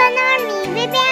バナーミ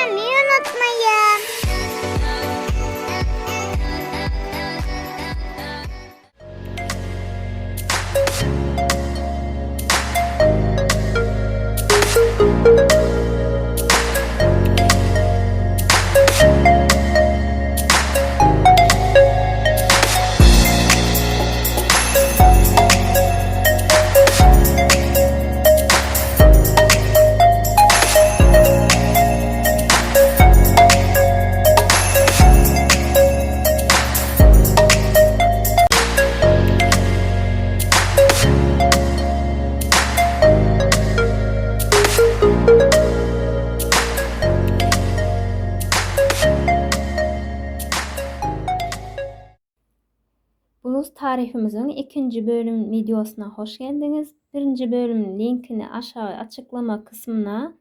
Bluz tarifimizin ikinci bölüm videosuna hoş geldiniz. Birinci bölümün linkini aşağı açıklama kısmına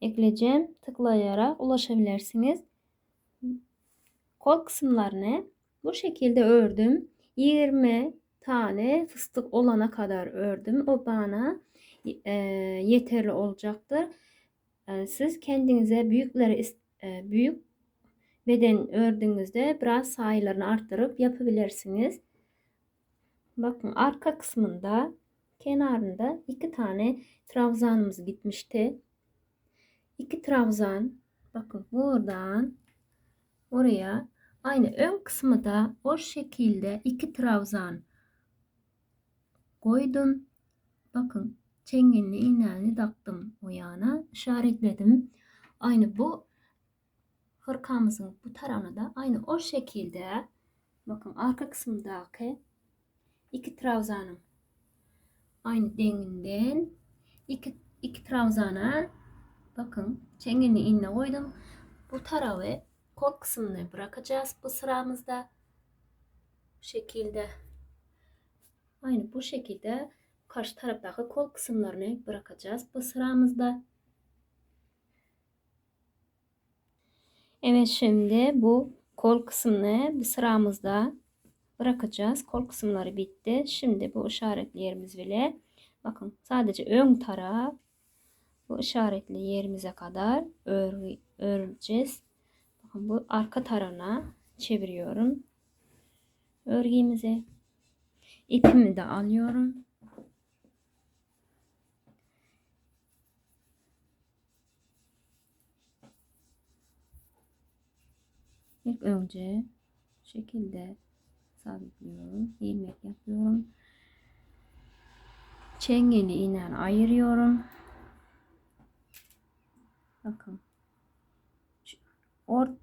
ekleyeceğim. Tıklayarak ulaşabilirsiniz. Kol kısımlarını bu şekilde ördüm. 20 tane fıstık olana kadar ördüm. O bana e, yeterli olacaktır. E, siz kendinize büyükleri e, büyük beden ördüğünüzde biraz sayılarını arttırıp yapabilirsiniz. Bakın arka kısmında kenarında iki tane trabzanımız gitmişti. İki trabzan bakın buradan oraya aynı ön kısmı da o şekilde iki trabzan koydum. Bakın çengelli iğneni taktım o yana işaretledim. Aynı bu hırkamızın bu tarafına da aynı o şekilde bakın arka kısımdaki iki trabzanım aynı denginden iki, iki trabzana bakın çengeni iğne koydum. Bu tarafı kol kısmını bırakacağız bu sıramızda. Bu şekilde. Aynı bu şekilde karşı taraftaki kol kısımlarını bırakacağız bu sıramızda. Evet şimdi bu kol kısmını bu sıramızda bırakacağız. Kol kısımları bitti. Şimdi bu işaretli yerimiz bile bakın sadece ön taraf bu işaretli yerimize kadar ör, öreceğiz. Bakın bu arka tarafına çeviriyorum. Örgümüze ipimi de alıyorum. İlk önce şekilde sabitliyorum. ilmek yapıyorum. Çengeli iğnen ayırıyorum. Bakın.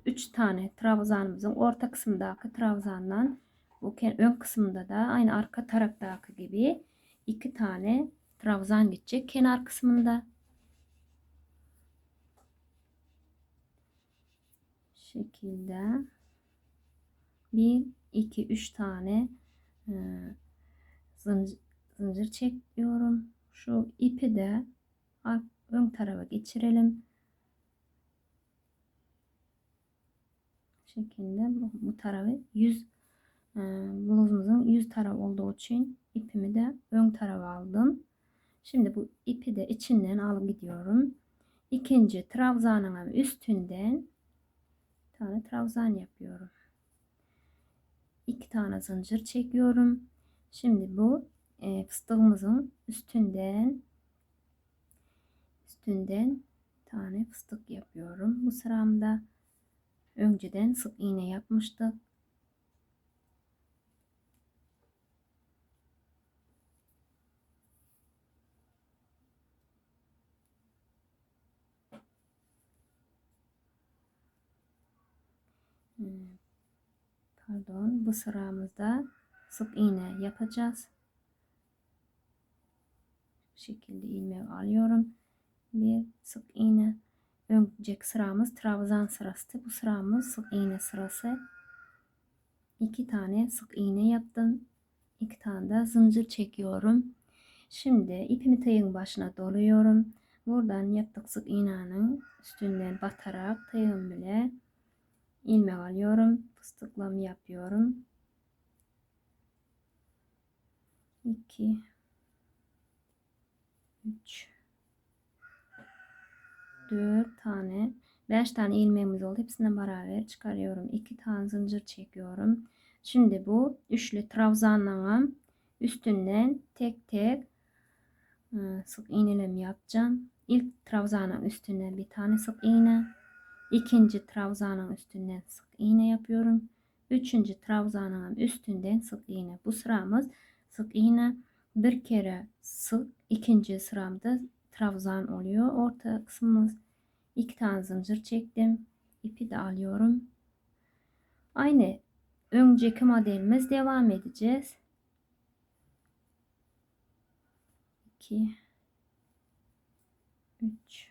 3 tane trabzanımızın orta kısmındaki trabzandan bu ön kısmında da aynı arka taraftaki gibi iki tane trabzan gidecek kenar kısmında. şekilde 1 2 3 tane e, zincir, zincir çekiyorum. Şu ipi de ön tarafa geçirelim. şekilde bu, bu tarafı yüz e, bluzumuzun yüz tarafı olduğu için ipimi de ön tarafa aldım. Şimdi bu ipi de içinden alıp gidiyorum. İkinci trabzanın üstünden tane trabzan yapıyorum. İki tane zincir çekiyorum. Şimdi bu e, fıstığımızın üstünden üstünden tane fıstık yapıyorum. Bu sıramda önceden sık iğne yapmıştık. Pardon bu sıramızda sık iğne yapacağız. Bu şekilde ilmeği alıyorum. Bir sık iğne. Önceki sıramız trabzan sırası. Bu sıramız sık iğne sırası. İki tane sık iğne yaptım. İki tane de zincir çekiyorum. Şimdi ipimi tayın başına doluyorum. Buradan yaptık sık iğnenin üstünden batarak tayın bile ilmek alıyorum. Fıstıklama yapıyorum. 2 3 4 tane 5 tane ilmeğimiz oldu. Hepsinden beraber çıkarıyorum. 2 tane zincir çekiyorum. Şimdi bu üçlü trabzanlamam üstünden tek tek ıı, sık iğnelem yapacağım. İlk trabzanın üstünden bir tane sık iğne. İkinci trabzanın üstünden sık iğne yapıyorum. Üçüncü trabzanın üstünden sık iğne. Bu sıramız sık iğne bir kere sık ikinci sıramda trabzan oluyor. Orta kısmımız iki tane zincir çektim. İpi de alıyorum. Aynı önceki modelimiz devam edeceğiz. 2 3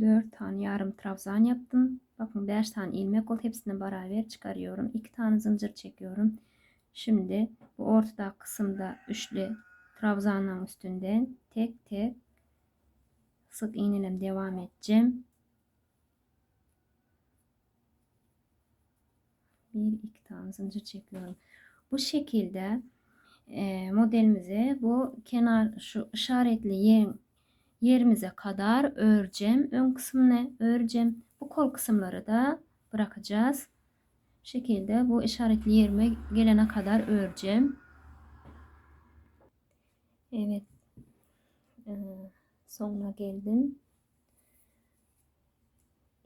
4 tane yarım trabzan yaptım. Bakın 5 tane ilmek oldu. Hepsini beraber çıkarıyorum. 2 tane zincir çekiyorum. Şimdi bu ortada kısımda üçlü trabzanın üstünden tek tek sık iğnelem devam edeceğim. Bir iki tane zincir çekiyorum. Bu şekilde e, modelimizi bu kenar şu işaretli yer, yerimize kadar öreceğim. Ön kısmını öreceğim. Bu kol kısımları da bırakacağız. Bu şekilde bu işaretli yerime gelene kadar öreceğim. Evet. Ee, sonuna geldim.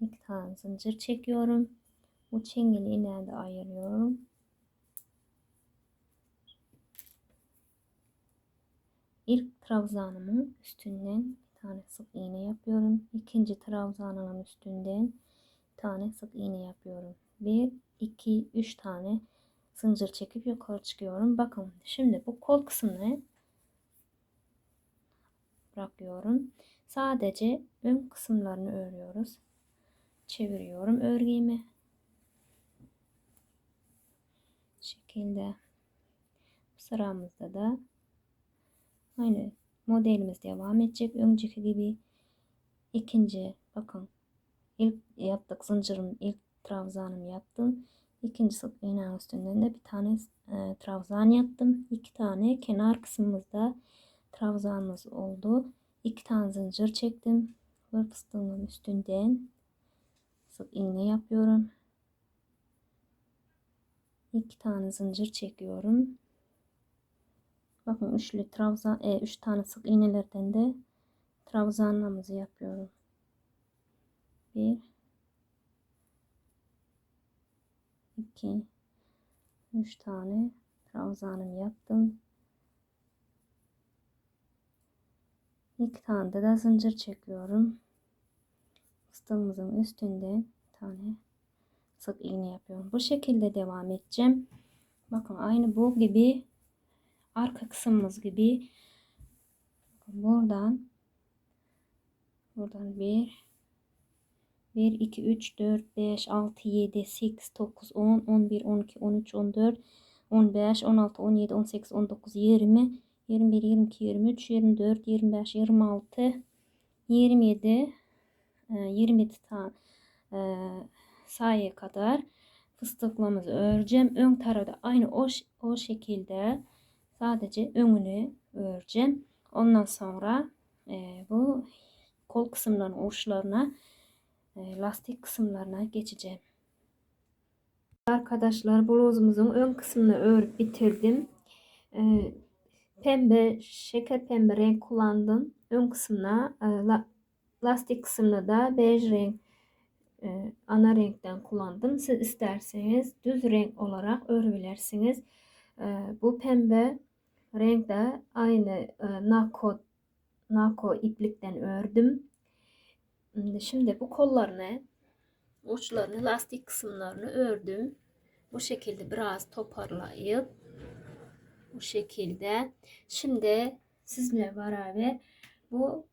İki tane zincir çekiyorum. Bu çengeli nerede ayırıyorum. İlk trabzanımın üstünden tane sık iğne yapıyorum. İkinci trabzanımın üstünden tane sık iğne yapıyorum. Bir, iki, üç tane zincir çekip yukarı çıkıyorum. Bakın şimdi bu kol kısmını bırakıyorum. Sadece ön kısımlarını örüyoruz. Çeviriyorum örgüyü. şekilde sıramızda da aynı modelimiz devam edecek. Önceki gibi ikinci bakın ilk yaptık zincirin ilk trabzanımı yaptım. İkinci sık iğnenin üstünden de bir tane e, trabzan yaptım. İki tane kenar kısmımızda trabzanımız oldu. İki tane zincir çektim. Ve fıstığımın üstünden sık iğne yapıyorum. İki tane zincir çekiyorum. Bakın üçlü trabzan, e, üç tane sık iğnelerden de trabzanlamızı yapıyorum. Bir, iki, üç tane trabzanım yaptım. İki tane de, zincir çekiyorum. Fıstığımızın üstünde tane sık iğne yapıyorum. Bu şekilde devam edeceğim. Bakın aynı bu gibi arka kısmımız gibi buradan buradan 1 1 2 3 4 5 6 7 8 9 10 11 12 13 14 15 16 17 18 19 20 21 22 23 24 25 26 27 27 tane sayıya kadar fıstıklamızı öreceğim. Ön tarafta aynı o, o şekilde sadece önünü öreceğim. Ondan sonra e, bu kol kısımlarının uçlarına e, lastik kısımlarına geçeceğim. Arkadaşlar bluzumuzun ön kısmını örüp bitirdim. E, pembe, şeker pembe renk kullandım. Ön kısmına e, la, lastik kısmına da bej renk e, ana renkten kullandım. Siz isterseniz düz renk olarak örebilirsiniz. E, bu pembe renkte aynı e, nako, nako iplikten ördüm. Şimdi bu kollarını uçlarını lastik kısımlarını ördüm. Bu şekilde biraz toparlayıp bu şekilde. Şimdi sizle beraber bu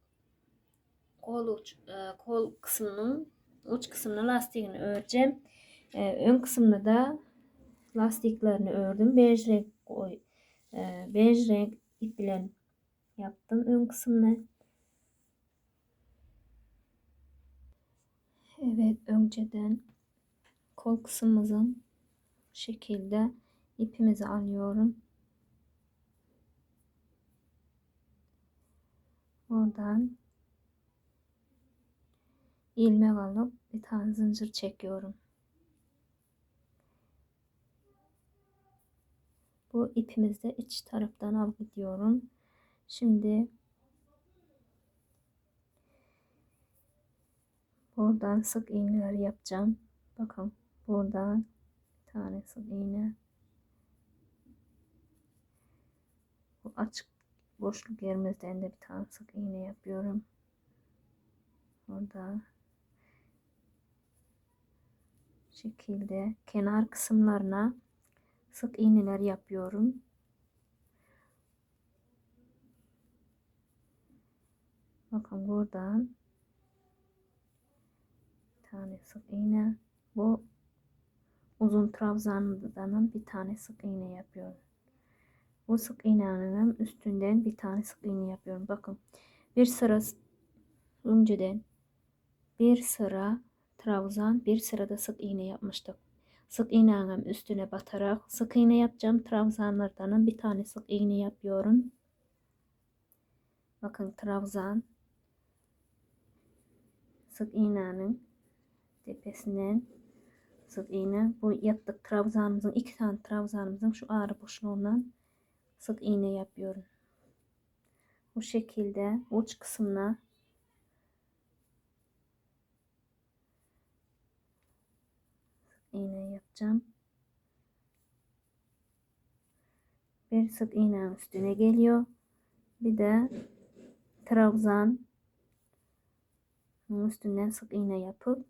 kol uç, kol kısmının uç kısmına lastiğini öreceğim. Ee, ön kısmına da lastiklerini ördüm. Bej renk koy, e, bej renk ip ile yaptım ön kısmını. Evet önceden kol kısmımızın şekilde ipimizi alıyorum. Oradan ilmek alıp bir tane zincir çekiyorum. Bu ipimizde iç taraftan al gidiyorum. Şimdi buradan sık iğneler yapacağım. Bakın buradan bir tane sık iğne. Bu açık boşluk yerimizden de bir tane sık iğne yapıyorum. Burada şekilde kenar kısımlarına sık iğneler yapıyorum. Bakın buradan bir tane sık iğne. Bu uzun trabzandan bir tane sık iğne yapıyorum. Bu sık iğnenin üstünden bir tane sık iğne yapıyorum. Bakın bir sıra önceden bir sıra trabzan bir sırada sık iğne yapmıştık. Sık iğnenin üstüne batarak sık iğne yapacağım. Trabzanlardan bir tane sık iğne yapıyorum. Bakın trabzan sık iğnenin tepesinden sık iğne bu yaptık trabzanımızın iki tane trabzanımızın şu ağrı boşluğundan sık iğne yapıyorum. Bu şekilde uç kısmına iğne yapacağım. Bir sık iğne üstüne geliyor. Bir de trabzan üstünden sık iğne yapıp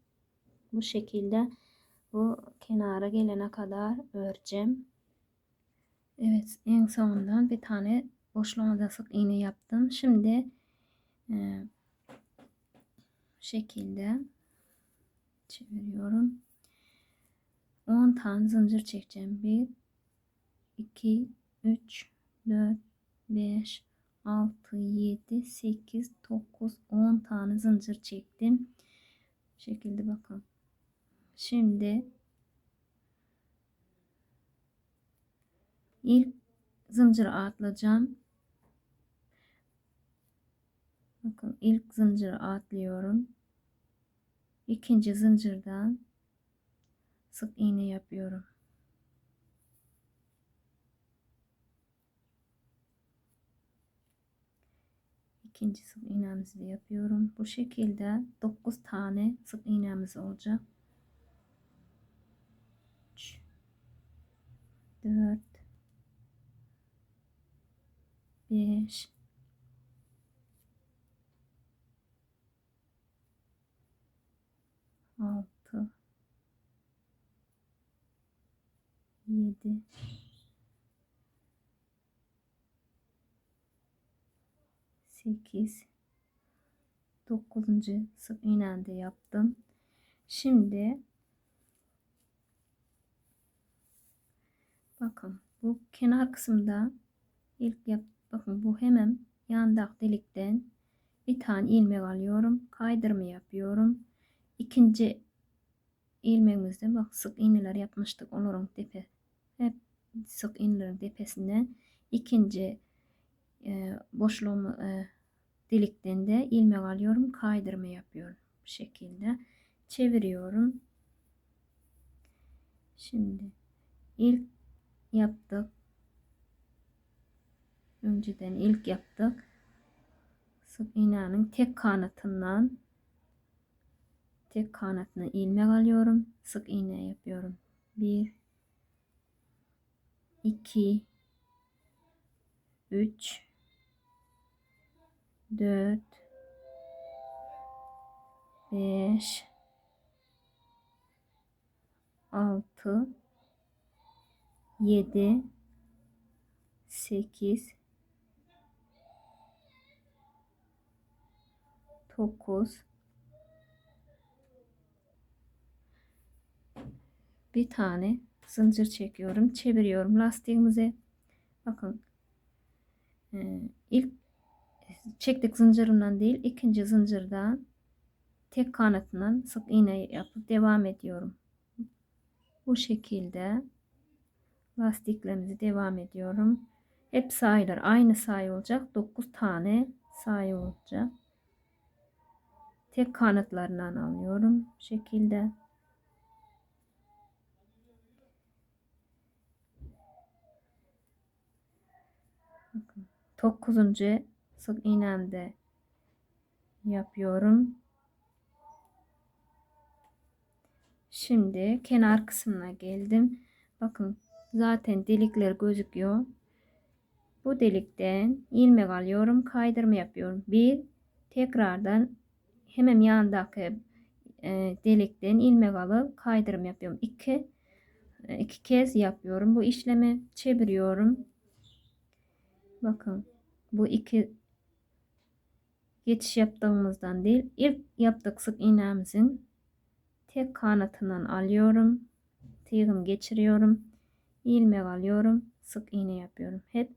bu şekilde bu kenara gelene kadar öreceğim. Evet en sonundan bir tane boşluğuna sık iğne yaptım. Şimdi e, şekilde çeviriyorum. 10 tane zincir çekeceğim. 1 2 3 4 5 6 7 8 9 10 tane zincir çektim. Bu şekilde bakın. Şimdi ilk zinciri atlayacağım. Bakın ilk zinciri atlıyorum. İkinci zincirden sık iğne yapıyorum. İkinci sık iğnemizi de yapıyorum. Bu şekilde 9 tane sık iğnemiz olacak. 3 4 5 6 7 8 9. sık iğnemde yaptım. Şimdi bakın bu kenar kısımda ilk yap bakın bu hemen yandak delikten bir tane ilmek alıyorum. Kaydırma yapıyorum. İkinci ilmeğimizde bak sık iğneler yapmıştık onların tepe sık iğnelerin tepesinden ikinci e, boşluğumu e, delikten de ilmek alıyorum kaydırma yapıyorum bu şekilde. Çeviriyorum. Şimdi ilk yaptık. Önceden ilk yaptık. Sık iğnenin tek kanatından tek kanatına ilmek alıyorum. Sık iğne yapıyorum. 1 2 3 4 5 6 7 8 9 bir tane zincir çekiyorum çeviriyorum lastiğimizi bakın e, ilk çektik zincirinden değil ikinci zincirden tek kanatından sık iğne yapıp devam ediyorum. Bu şekilde lastiklerimizi devam ediyorum. Hep sayılar aynı sayı olacak 9 tane sayı olacak. Tek kanatlarından alıyorum bu şekilde. Bakın, dokuzuncu sık iğnemde yapıyorum. Şimdi kenar kısmına geldim. Bakın zaten delikler gözüküyor. Bu delikten ilmek alıyorum, kaydırma yapıyorum. Bir tekrardan hemen yanındaki e, delikten ilmek alıp kaydırma yapıyorum. İki e, iki kez yapıyorum. Bu işlemi çeviriyorum. Bakın bu iki geçiş yaptığımızdan değil ilk yaptık sık iğnemizin tek kanatından alıyorum. Tığım geçiriyorum. ilmek alıyorum. Sık iğne yapıyorum. Hep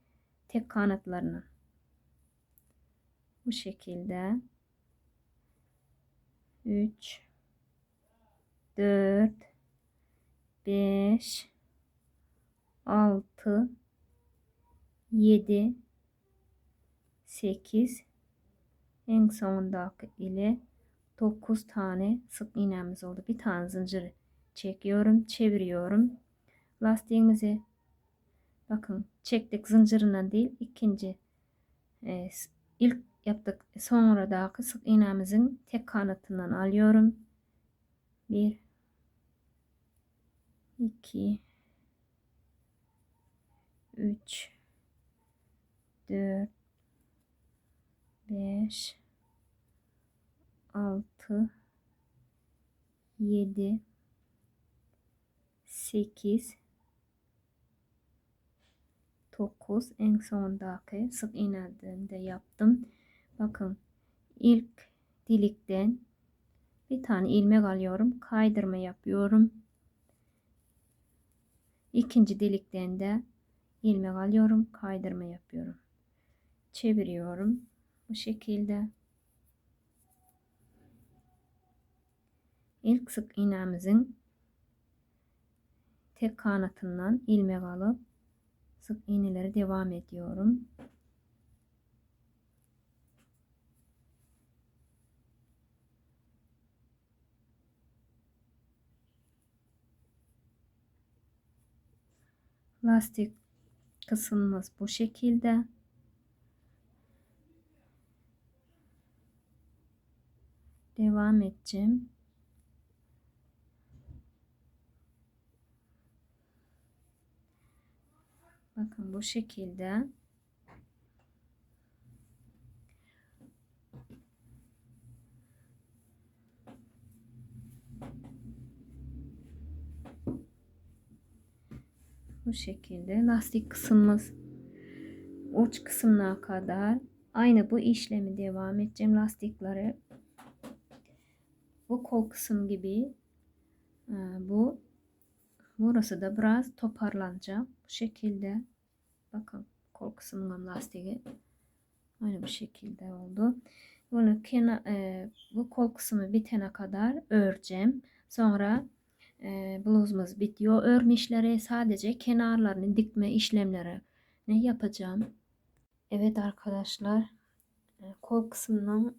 tek kanatlarını. Bu şekilde 3 4 5 6 7 8 en sondaki ile 9 tane sık iğnemiz oldu. Bir tane zincir çekiyorum, çeviriyorum. Lastiğimizi bakın çektik zincirinden değil ikinci e, ilk yaptık sonradaki sık iğnemizin tek kanatından alıyorum. 1 2 3 4 5 6 7 8 9 en sondaki sık iğneden de yaptım. Bakın ilk dilikten bir tane ilmek alıyorum. Kaydırma yapıyorum. İkinci delikten de ilmek alıyorum. Kaydırma yapıyorum. Çeviriyorum. Bu şekilde. İlk sık iğnemizin tek kanatından ilmek alıp sık iğneleri devam ediyorum. Lastik kısmımız bu şekilde. Devam edeceğim. Bakın bu şekilde. Bu şekilde lastik kısmımız uç kısmına kadar aynı bu işlemi devam edeceğim lastikleri bu kol kısım gibi e, bu burası da biraz toparlanacak bu şekilde. Bakın kol kısmının lastiği aynı bu şekilde oldu. Bunu kenar, e, bu kol kısmı bitene kadar öreceğim. Sonra e, bluzumuz bitiyor. Örme işleri sadece kenarlarını dikme işlemleri ne yapacağım? Evet arkadaşlar e, kol kısmının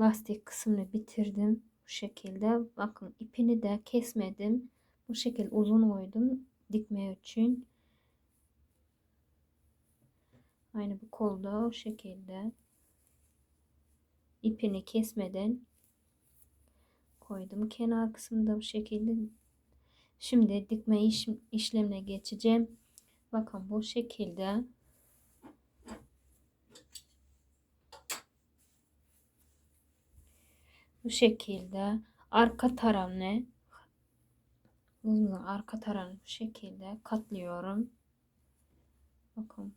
lastik kısmını bitirdim bu şekilde. Bakın ipini de kesmedim. Bu şekilde uzun koydum dikme için. Aynı bu kolda o şekilde. İpini kesmeden koydum. Kenar kısmında bu şekilde. Şimdi dikme iş, işlemine geçeceğim. Bakın bu şekilde bu şekilde. Arka tarafını uzun arka tarafını bu şekilde katlıyorum. Bakın.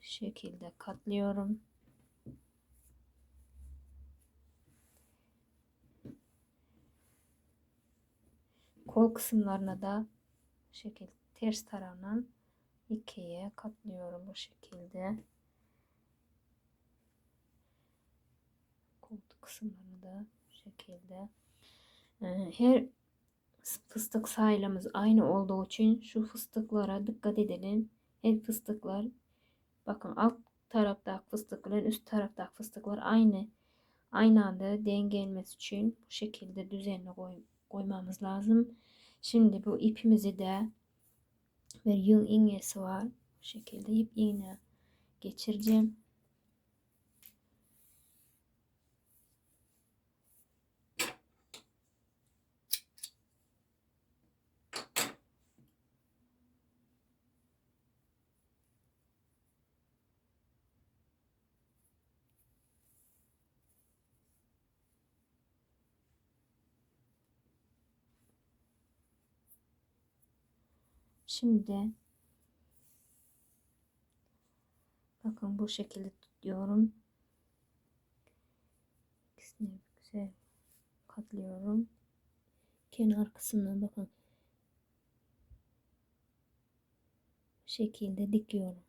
Şekilde katlıyorum. Kol kısımlarına da şekilde ters tarafından ikiye katlıyorum bu şekilde koltuk kısımlarını da bu şekilde Ee, her fıstık sayılamız aynı olduğu için şu fıstıklara dikkat edelim her fıstıklar bakın alt taraftaki fıstıklar üst taraftaki fıstıklar aynı aynı anda denk gelmesi için bu şekilde düzenli koy, koymamız lazım. Şimdi bu ipimizi de bir yıl iğnesi var. Bu şekilde ip iğne geçireceğim. Şimdi bakın bu şekilde tutuyorum. İkisini güzel katlıyorum. Kenar kısmına bakın. Bu şekilde dikiyorum.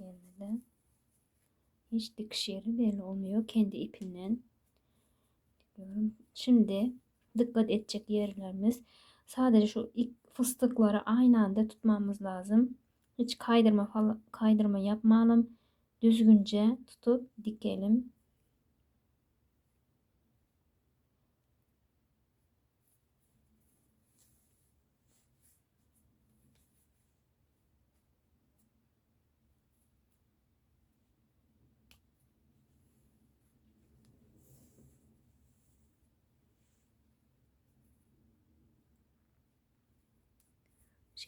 Yerine de. Hiç dikiş yeri belli olmuyor. Kendi dikiyorum. Şimdi dikkat edecek yerlerimiz sadece şu ilk fıstıkları aynı anda tutmamız lazım. Hiç kaydırma falan kaydırma yapmayalım. Düzgünce tutup dikelim.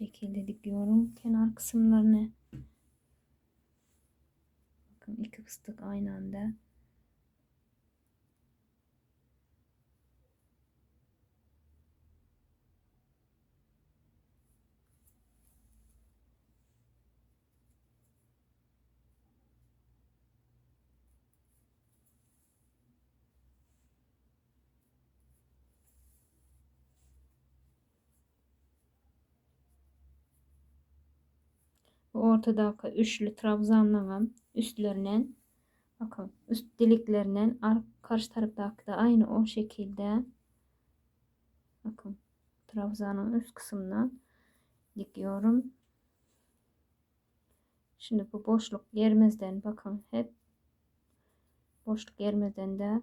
Şekilde dikiyorum kenar kısımlarını. Bakın iki fıstık aynı anda. Ortadaki üçlü trabzanlığın üstlerine bakın üst deliklerinden karşı taraftaki de aynı o şekilde bakın trabzanın üst kısmından dikiyorum. Şimdi bu boşluk yermezden bakın hep boşluk yermezden de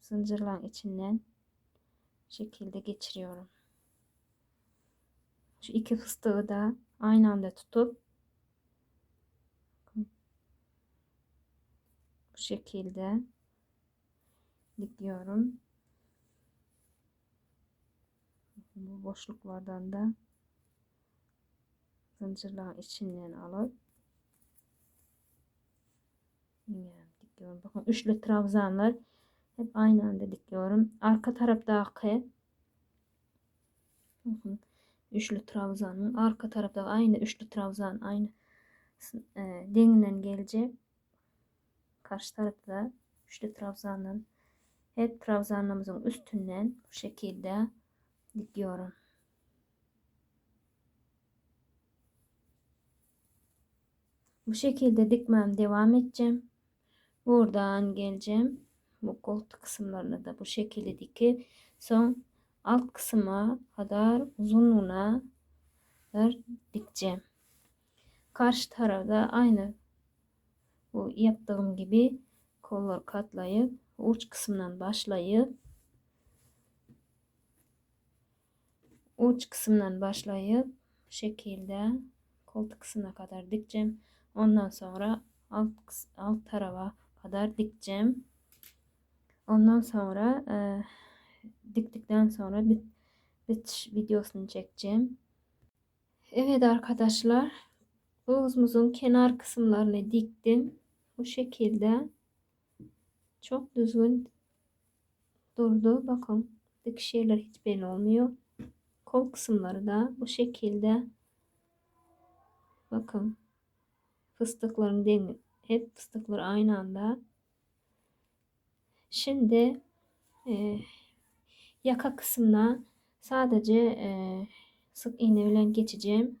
zincirlerin içinden şekilde geçiriyorum. Şu iki fıstığı da aynı anda tutup bu şekilde dikiyorum. Bu boşluklardan da zincirlerin içinden alıp dikiyorum. Bakın üçlü trabzanlar hep aynı anda dikiyorum. Arka taraftaki üçlü trabzanın arka tarafta aynı üçlü trabzan aynı e, denilen gelecek karşı tarafta üçlü trabzanın hep trabzanımızın üstünden bu şekilde dikiyorum. Bu şekilde dikmem devam edeceğim. Buradan geleceğim. Bu koltuk kısımlarını da bu şekilde dikip son alt kısma kadar uzunluğuna kadar dikeceğim. Karşı tarafta aynı bu yaptığım gibi kollar katlayıp uç kısmından başlayıp uç kısmından başlayıp şekilde koltuk kısmına kadar dikeceğim. Ondan sonra alt, alt tarafa kadar dikeceğim. Ondan sonra e, diktikten sonra bit, bitiş videosunu çekeceğim. Evet arkadaşlar Boğazımızın kenar kısımlarını diktim. Bu şekilde çok düzgün durdu. Bakın dikiş yerler hiç belli olmuyor. Kol kısımları da bu şekilde bakın Fıstıkların denge hep fıstıklar aynı anda. Şimdi e, yaka kısmına sadece e, sık iğne ile geçeceğim.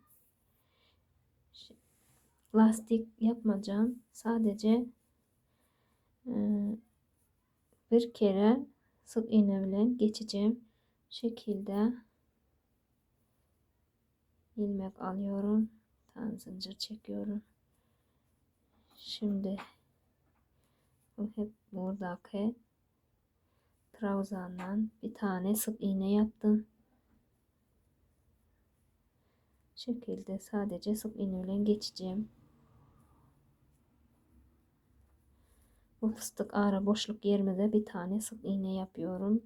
Lastik yapmayacağım. Sadece e, bir kere sık iğne ile geçeceğim. Şekilde ilmek alıyorum. Tane zincir çekiyorum. Şimdi hep buradaki trabzandan bir tane sık iğne yaptım. Şekilde sadece sık iğne ile geçeceğim. Bu fıstık ara boşluk yerine de bir tane sık iğne yapıyorum.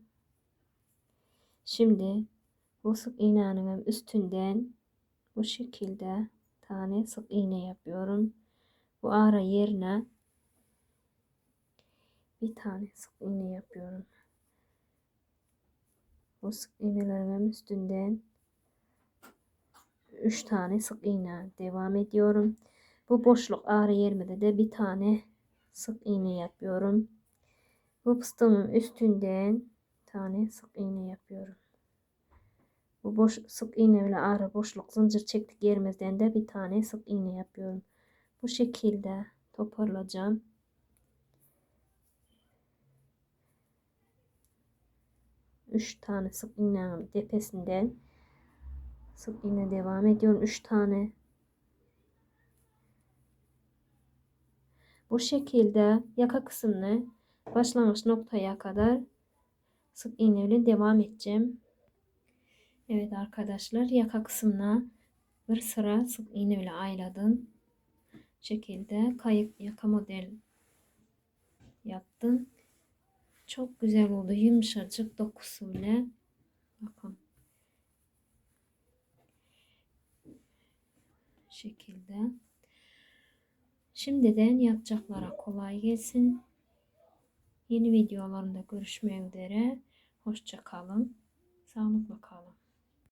Şimdi bu sık iğnenin üstünden bu şekilde tane sık iğne yapıyorum. Bu ara yerine bir tane sık iğne yapıyorum. Bu sık iğnelerimin üstünden 3 tane sık iğne devam ediyorum. Bu boşluk ara yerine de bir tane sık iğne yapıyorum. Bu fıstığımın üstünden tane sık iğne yapıyorum. Bu boş sık iğne ile ara boşluk zincir çektik yerimizden de bir tane sık iğne yapıyorum. Bu şekilde toparlayacağım. Üç tane sık iğnenin tepesinden sık iğne devam ediyorum. Üç tane. Bu şekilde yaka kısmını başlangıç noktaya kadar sık iğne ile devam edeceğim. Evet arkadaşlar yaka kısmına bir sıra sık iğne ile ayladım. Şekilde kayık yaka model yaptım. Çok güzel oldu. Yumuşacık dokusuyla. Bakın. Şekilde. Şimdiden yapacaklara kolay gelsin. Yeni videolarımda görüşmek üzere. Hoşça kalın. Sağlıkla kalın.